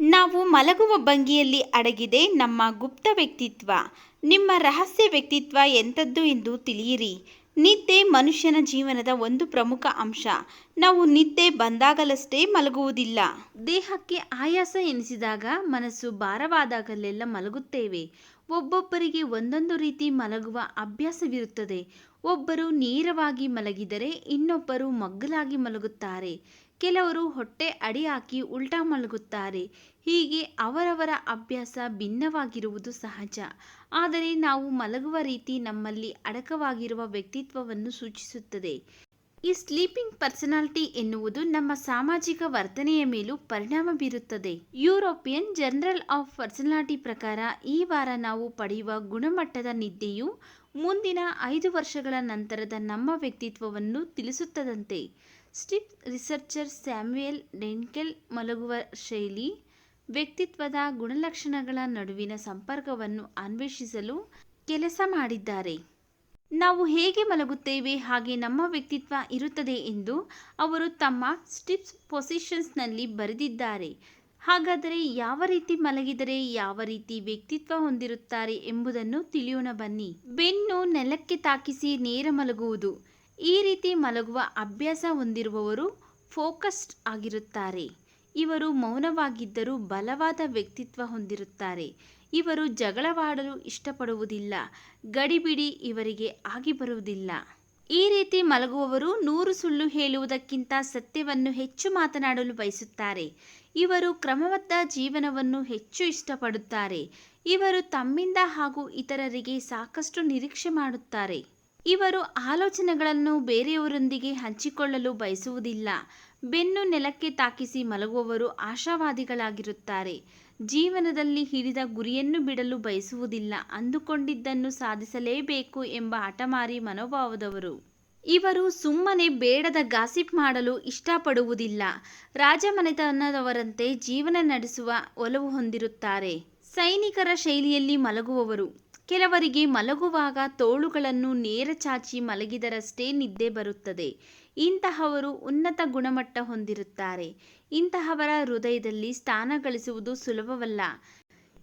ನಾವು ಮಲಗುವ ಭಂಗಿಯಲ್ಲಿ ಅಡಗಿದೆ ನಮ್ಮ ಗುಪ್ತ ವ್ಯಕ್ತಿತ್ವ. ನಿಮ್ಮ ರಹಸ್ಯ ವ್ಯಕ್ತಿತ್ವ ಎಂಥದ್ದು ಎಂದು ತಿಳಿಯಿರಿ. ನಿದ್ದೆ ಮನುಷ್ಯನ ಜೀವನದ ಒಂದು ಪ್ರಮುಖ ಅಂಶ. ನಾವು ನಿದ್ದೆ ಬಂದಾಗಲಷ್ಟೇ ಮಲಗುವುದಿಲ್ಲ. ದೇಹಕ್ಕೆ ಆಯಾಸ ಎನಿಸಿದಾಗ ಮನಸ್ಸು ಭಾರವಾದಾಗಲೆಲ್ಲ ಮಲಗುತ್ತೇವೆ. ಒಬ್ಬೊಬ್ಬರಿಗೆ ಒಂದೊಂದು ರೀತಿ ಮಲಗುವ ಅಭ್ಯಾಸವಿರುತ್ತದೆ. ಒಬ್ಬರು ನೇರವಾಗಿ ಮಲಗಿದರೆ ಇನ್ನೊಬ್ಬರು ಮಗ್ಗಲಾಗಿ ಮಲಗುತ್ತಾರೆ. ಕೆಲವರು ಹೊಟ್ಟೆ ಅಡಿ ಹಾಕಿ ಉಲ್ಟಾ ಮಲಗುತ್ತಾರೆ. ಹೀಗೆ ಅವರವರ ಅಭ್ಯಾಸ ಭಿನ್ನವಾಗಿರುವುದು ಸಹಜ. ಆದರೆ ನಾವು ಮಲಗುವ ರೀತಿ ನಮ್ಮಲ್ಲಿ ಅಡಕವಾಗಿರುವ ವ್ಯಕ್ತಿತ್ವವನ್ನು ಸೂಚಿಸುತ್ತದೆ. ಈ ಸ್ಲೀಪಿಂಗ್ ಪರ್ಸನಾಲಿಟಿ ಎನ್ನುವುದು ನಮ್ಮ ಸಾಮಾಜಿಕ ವರ್ತನೆಯ ಮೇಲೂ ಪರಿಣಾಮ ಬೀರುತ್ತದೆ. ಯುರೋಪಿಯನ್ ಜನರಲ್ ಆಫ್ ಪರ್ಸನಾಲಿಟಿ ಪ್ರಕಾರ ಈ ವಾರ ನಾವು ಪಡೆಯುವ ಗುಣಮಟ್ಟದ ನಿದ್ದೆಯು ಮುಂದಿನ ಐದು ವರ್ಷಗಳ ನಂತರದ ನಮ್ಮ ವ್ಯಕ್ತಿತ್ವವನ್ನು ತಿಳಿಸುತ್ತದಂತೆ. ಸ್ಟಿಪ್ ರಿಸರ್ಚರ್ ಸ್ಯಾಮ್ಯುಯಲ್ ಡೆಂಕೆಲ್ ಮಲಗುವ ಶೈಲಿ, ವ್ಯಕ್ತಿತ್ವದ ಗುಣಲಕ್ಷಣಗಳ ನಡುವಿನ ಸಂಪರ್ಕವನ್ನು ಅನ್ವೇಷಿಸಲು ಕೆಲಸ ಮಾಡಿದ್ದಾರೆ. ನಾವು ಹೇಗೆ ಮಲಗುತ್ತೇವೆ, ಹಾಗೆ ನಮ್ಮ ವ್ಯಕ್ತಿತ್ವ ಇರುತ್ತದೆ ಎಂದು ಅವರು ತಮ್ಮ ಸ್ಟಿಪ್ಸ್ ಪೊಸಿಷನ್ಸ್ನಲ್ಲಿ ಬರೆದಿದ್ದಾರೆ. ಹಾಗಾದರೆ ಯಾವ ರೀತಿ ಮಲಗಿದರೆ ಯಾವ ರೀತಿ ವ್ಯಕ್ತಿತ್ವ ಹೊಂದಿರುತ್ತಾರೆ ಎಂಬುದನ್ನು ತಿಳಿಯೋಣ ಬನ್ನಿ. ಬೆನ್ನು ನೆಲಕ್ಕೆ ತಾಕಿಸಿ ನೇರ ಮಲಗುವುದು. ಈ ರೀತಿ ಮಲಗುವ ಅಭ್ಯಾಸ ಹೊಂದಿರುವವರು ಫೋಕಸ್ಡ್ ಆಗಿರುತ್ತಾರೆ. ಇವರು ಮೌನವಾಗಿದ್ದರೂ ಬಲವಾದ ವ್ಯಕ್ತಿತ್ವ ಹೊಂದಿರುತ್ತಾರೆ. ಇವರು ಜಗಳವಾಡಲು ಇಷ್ಟಪಡುವುದಿಲ್ಲ. ಗಡಿಬಿಡಿ ಇವರಿಗೆ ಆಗಿ ಬರುವುದಿಲ್ಲ. ಈ ರೀತಿ ಮಲಗುವವರು ನೂರು ಸುಳ್ಳು ಹೇಳುವುದಕ್ಕಿಂತ ಸತ್ಯವನ್ನು ಹೆಚ್ಚು ಮಾತನಾಡಲು ಬಯಸುತ್ತಾರೆ. ಇವರು ಕ್ರಮಬದ್ಧ ಜೀವನವನ್ನು ಹೆಚ್ಚು ಇಷ್ಟಪಡುತ್ತಾರೆ. ಇವರು ತಮ್ಮಿಂದ ಹಾಗೂ ಇತರರಿಗೆ ಸಾಕಷ್ಟು ನಿರೀಕ್ಷೆ ಮಾಡುತ್ತಾರೆ. ಇವರು ಆಲೋಚನೆಗಳನ್ನು ಬೇರೆಯವರೊಂದಿಗೆ ಹಂಚಿಕೊಳ್ಳಲು ಬಯಸುವುದಿಲ್ಲ. ಬೆನ್ನು ನೆಲಕ್ಕೆ ತಾಕಿಸಿ ಮಲಗುವವರು ಆಶಾವಾದಿಗಳಾಗಿರುತ್ತಾರೆ. ಜೀವನದಲ್ಲಿ ಹಿಡಿದ ಗುರಿಯನ್ನು ಬಿಡಲು ಬಯಸುವುದಿಲ್ಲ. ಅಂದುಕೊಂಡಿದ್ದನ್ನು ಸಾಧಿಸಲೇಬೇಕು ಎಂಬ ಹಠಮಾರಿ ಮನೋಭಾವದವರು. ಇವರು ಸುಮ್ಮನೆ ಬೇಡದ ಗಾಸಿಪ್ ಮಾಡಲು ಇಷ್ಟಪಡುವುದಿಲ್ಲ. ರಾಜಮನೆತನದವರಂತೆ ಜೀವನ ನಡೆಸುವ ಒಲವು ಹೊಂದಿರುತ್ತಾರೆ. ಸೈನಿಕರ ಶೈಲಿಯಲ್ಲಿ ಮಲಗುವವರು. ಕೆಲವರಿಗೆ ಮಲಗುವಾಗ ತೋಳುಗಳನ್ನು ನೇರ ಚಾಚಿ ಮಲಗಿದರಷ್ಟೇ ನಿದ್ದೆ ಬರುತ್ತದೆ. ಇಂತಹವರು ಉನ್ನತ ಗುಣಮಟ್ಟ ಹೊಂದಿರುತ್ತಾರೆ. ಇಂತಹವರ ಹೃದಯದಲ್ಲಿ ಸ್ಥಾನ ಗಳಿಸುವುದು ಸುಲಭವಲ್ಲ.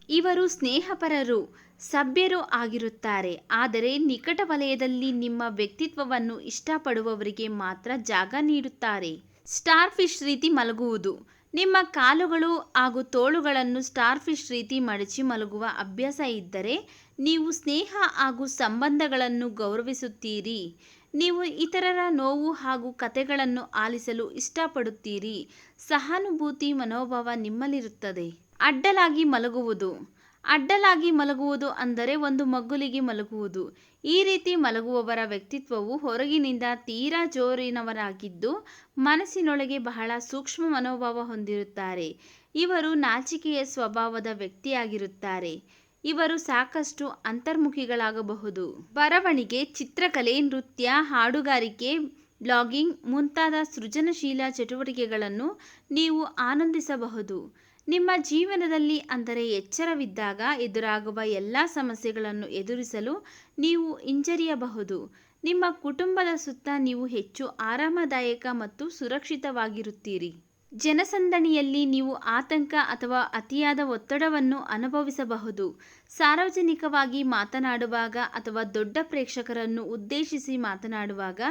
ಇವರು ಸ್ನೇಹಪರರು, ಸಭ್ಯರು ಆಗಿರುತ್ತಾರೆ. ಆದರೆ ನಿಕಟ ವಲಯದಲ್ಲಿ ನಿಮ್ಮ ವ್ಯಕ್ತಿತ್ವವನ್ನು ಇಷ್ಟಪಡುವವರಿಗೆ ಮಾತ್ರ ಜಾಗ ನೀಡುತ್ತಾರೆ. ಸ್ಟಾರ್ ಫಿಶ್ ರೀತಿ ಮಲಗುವುದು. ನಿಮ್ಮ ಕಾಲುಗಳು ಹಾಗೂ ತೋಳುಗಳನ್ನು ಸ್ಟಾರ್ಫಿಶ್ ರೀತಿ ಮಡಚಿ ಮಲಗುವ ಅಭ್ಯಾಸ ಇದ್ದರೆ ನೀವು ಸ್ನೇಹ ಹಾಗೂ ಸಂಬಂಧಗಳನ್ನು ಗೌರವಿಸುತ್ತೀರಿ. ನೀವು ಇತರರ ನೋವು ಹಾಗೂ ಕತೆಗಳನ್ನು ಆಲಿಸಲು ಇಷ್ಟಪಡುತ್ತೀರಿ. ಸಹಾನುಭೂತಿ ಮನೋಭಾವ ನಿಮ್ಮಲ್ಲಿರುತ್ತದೆ. ಅಡ್ಡಲಾಗಿ ಮಲಗುವುದು. ಅಡ್ಡಲಾಗಿ ಮಲಗುವುದು ಅಂದರೆ ಒಂದು ಮಗ್ಗುಲಿಗೆ ಮಲಗುವುದು. ಈ ರೀತಿ ಮಲಗುವವರ ವ್ಯಕ್ತಿತ್ವವು ಹೊರಗಿನಿಂದ ತೀರಾ ಜೋರಿನವರಾಗಿದ್ದು, ಮನಸ್ಸಿನೊಳಗೆ ಬಹಳ ಸೂಕ್ಷ್ಮ ಮನೋಭಾವ ಹೊಂದಿರುತ್ತಾರೆ. ಇವರು ನಾಚಿಕೆಯ ಸ್ವಭಾವದ ವ್ಯಕ್ತಿಯಾಗಿರುತ್ತಾರೆ. ಇವರು ಸಾಕಷ್ಟು ಅಂತರ್ಮುಖಿಗಳಾಗಬಹುದು. ಬರವಣಿಗೆ, ಚಿತ್ರಕಲೆ, ನೃತ್ಯ, ಹಾಡುಗಾರಿಕೆ, ಬ್ಲಾಗಿಂಗ್ ಮುಂತಾದ ಸೃಜನಶೀಲ ಚಟುವಟಿಕೆಗಳನ್ನು ನೀವು ಆನಂದಿಸಬಹುದು. ನಿಮ್ಮ ಜೀವನದಲ್ಲಿ ಅಂದರೆ ಎಚ್ಚರವಿದ್ದಾಗ ಎದುರಾಗುವ ಎಲ್ಲ ಸಮಸ್ಯೆಗಳನ್ನು ಎದುರಿಸಲು ನೀವು ಹಿಂಜರಿಯಬಹುದು. ನಿಮ್ಮ ಕುಟುಂಬದ ಸುತ್ತ ನೀವು ಹೆಚ್ಚು ಆರಾಮದಾಯಕ ಮತ್ತು ಸುರಕ್ಷಿತವಾಗಿರುತ್ತೀರಿ. ಜನಸಂದಣಿಯಲ್ಲಿ ನೀವು ಆತಂಕ ಅಥವಾ ಅತಿಯಾದ ಒತ್ತಡವನ್ನು ಅನುಭವಿಸಬಹುದು. ಸಾರ್ವಜನಿಕವಾಗಿ ಮಾತನಾಡುವಾಗ ಅಥವಾ ದೊಡ್ಡ ಪ್ರೇಕ್ಷಕರನ್ನು ಉದ್ದೇಶಿಸಿ ಮಾತನಾಡುವಾಗ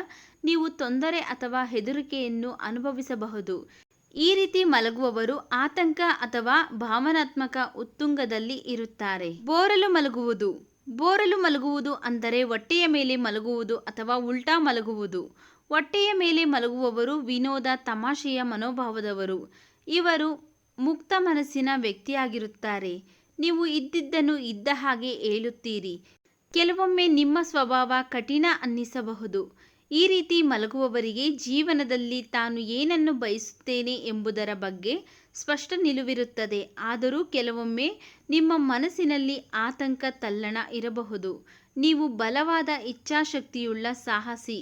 ನೀವು ತೊಂದರೆ ಅಥವಾ ಹೆದರಿಕೆಯನ್ನು ಅನುಭವಿಸಬಹುದು. ಈ ರೀತಿ ಮಲಗುವವರು ಆತಂಕ ಅಥವಾ ಭಾವನಾತ್ಮಕ ಉತ್ತುಂಗದಲ್ಲಿ ಇರುತ್ತಾರೆ. ಬೋರಲು ಮಲಗುವುದು. ಬೋರಲು ಮಲಗುವುದು ಅಂದರೆ ಹೊಟ್ಟೆಯ ಮೇಲೆ ಮಲಗುವುದು ಅಥವಾ ಉಲ್ಟಾ ಮಲಗುವುದು. ಹೊಟ್ಟೆಯ ಮೇಲೆ ಮಲಗುವವರು ವಿನೋದ, ತಮಾಷೆಯ ಮನೋಭಾವದವರು. ಇವರು ಮುಕ್ತ ಮನಸ್ಸಿನ ವ್ಯಕ್ತಿಯಾಗಿರುತ್ತಾರೆ. ನೀವು ಇದ್ದಿದ್ದನ್ನು ಇದ್ದ ಹಾಗೆ ಹೇಳುತ್ತೀರಿ ಕೆಲವೊಮ್ಮೆ ನಿಮ್ಮ ಸ್ವಭಾವ ಕಠಿಣ ಅನ್ನಿಸಬಹುದು. ಈ ರೀತಿ ಮಲಗುವವರಿಗೆ ಜೀವನದಲ್ಲಿ ತಾನು ಏನನ್ನು ಬಯಸುತ್ತೇನೆ ಎಂಬುದರ ಬಗ್ಗೆ ಸ್ಪಷ್ಟ ನಿಲುವಿರುತ್ತದೆ. ಆದರೂ ಕೆಲವೊಮ್ಮೆ ನಿಮ್ಮ ಮನಸ್ಸಿನಲ್ಲಿ ಆತಂಕ ತಲ್ಲಣ ಇರಬಹುದು. ನೀವು ಬಲವಾದ ಇಚ್ಛಾಶಕ್ತಿಯುಳ್ಳ ಸಾಹಸಿ,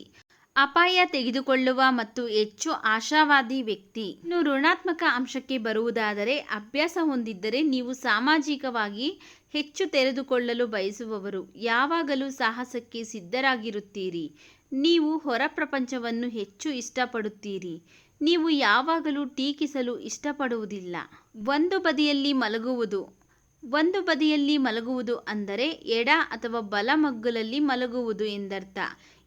ಅಪಾಯ ತೆಗೆದುಕೊಳ್ಳುವ ಮತ್ತು ಹೆಚ್ಚು ಆಶಾವಾದಿ ವ್ಯಕ್ತಿ. ಇನ್ನು ಋಣಾತ್ಮಕ ಅಂಶಕ್ಕೆ ಬರುವುದಾದರೆ ಅಭ್ಯಾಸ ಹೊಂದಿದ್ದರೆ ನೀವು ಸಾಮಾಜಿಕವಾಗಿ ಹೆಚ್ಚು ತೆರೆದುಕೊಳ್ಳಲು ಬಯಸುವವರು ಯಾವಾಗಲೂ ಸಾಹಸಕ್ಕೆ ಸಿದ್ಧರಾಗಿರುತ್ತೀರಿ. ನೀವು ಹೊರ ಪ್ರಪಂಚವನ್ನು ಹೆಚ್ಚು ಇಷ್ಟಪಡುತ್ತೀರಿ. ನೀವು ಯಾವಾಗಲೂ ಟೀಕಿಸಲು ಇಷ್ಟಪಡುವುದಿಲ್ಲ. ಒಂದು ಬದಿಯಲ್ಲಿ ಮಲಗುವುದು. ಒಂದು ಬದಿಯಲ್ಲಿ ಮಲಗುವುದು ಅಂದರೆ ಎಡ ಅಥವಾ ಬಲ ಮಗ್ಗುಲಲ್ಲಿ ಮಲಗುವುದು ಎಂದರ್ಥ.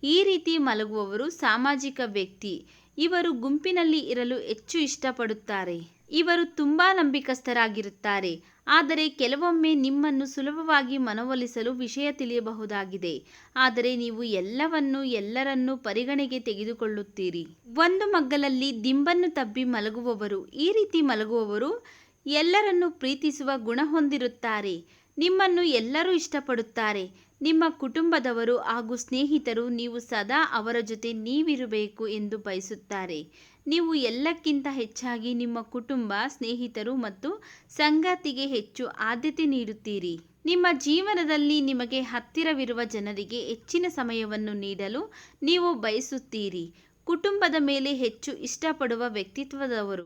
ಈ ರೀತಿ ಮಲಗುವವರು ಸಾಮಾಜಿಕ ವ್ಯಕ್ತಿ. ಇವರು ಗುಂಪಿನಲ್ಲಿ ಇರಲು ಹೆಚ್ಚು ಇಷ್ಟಪಡುತ್ತಾರೆ. ಇವರು ತುಂಬ ನಂಬಿಕಸ್ಥರಾಗಿರುತ್ತಾರೆ. ಆದರೆ ಕೆಲವೊಮ್ಮೆ ನಿಮ್ಮನ್ನು ಸುಲಭವಾಗಿ ಮನವೊಲಿಸಲು ವಿಷಯ ತಿಳಿಯಬಹುದಾಗಿದೆ. ಆದರೆ ನೀವು ಎಲ್ಲವನ್ನು ಎಲ್ಲರನ್ನೂ ಪರಿಗಣೆಗೆ ತೆಗೆದುಕೊಳ್ಳುತ್ತೀರಿ. ಒಂದು ಮಗ್ಗಲಲ್ಲಿ ದಿಂಬನ್ನು ತಬ್ಬಿ ಮಲಗುವವರು, ಈ ರೀತಿ ಮಲಗುವವರು ಎಲ್ಲರನ್ನೂ ಪ್ರೀತಿಸುವ ಗುಣ ಹೊಂದಿರುತ್ತಾರೆ. ನಿಮ್ಮನ್ನು ಎಲ್ಲರೂ ಇಷ್ಟಪಡುತ್ತಾರೆ. ನಿಮ್ಮ ಕುಟುಂಬದವರು ಹಾಗೂ ಸ್ನೇಹಿತರು ನೀವು ಸದಾ ಅವರ ಜೊತೆ ನೀವಿರಬೇಕು ಎಂದು ಬಯಸುತ್ತಾರೆ. ನೀವು ಎಲ್ಲಕ್ಕಿಂತ ಹೆಚ್ಚಾಗಿ ನಿಮ್ಮ ಕುಟುಂಬ, ಸ್ನೇಹಿತರು ಮತ್ತು ಸಂಗಾತಿಗೆ ಹೆಚ್ಚು ಆದ್ಯತೆ ನೀಡುತ್ತೀರಿ. ನಿಮ್ಮ ಜೀವನದಲ್ಲಿ ನಿಮಗೆ ಹತ್ತಿರವಿರುವ ಜನರಿಗೆ ಹೆಚ್ಚಿನ ಸಮಯವನ್ನು ನೀಡಲು ನೀವು ಬಯಸುತ್ತೀರಿ. ಕುಟುಂಬದ ಮೇಲೆ ಹೆಚ್ಚು ಇಷ್ಟಪಡುವ ವ್ಯಕ್ತಿತ್ವದವರು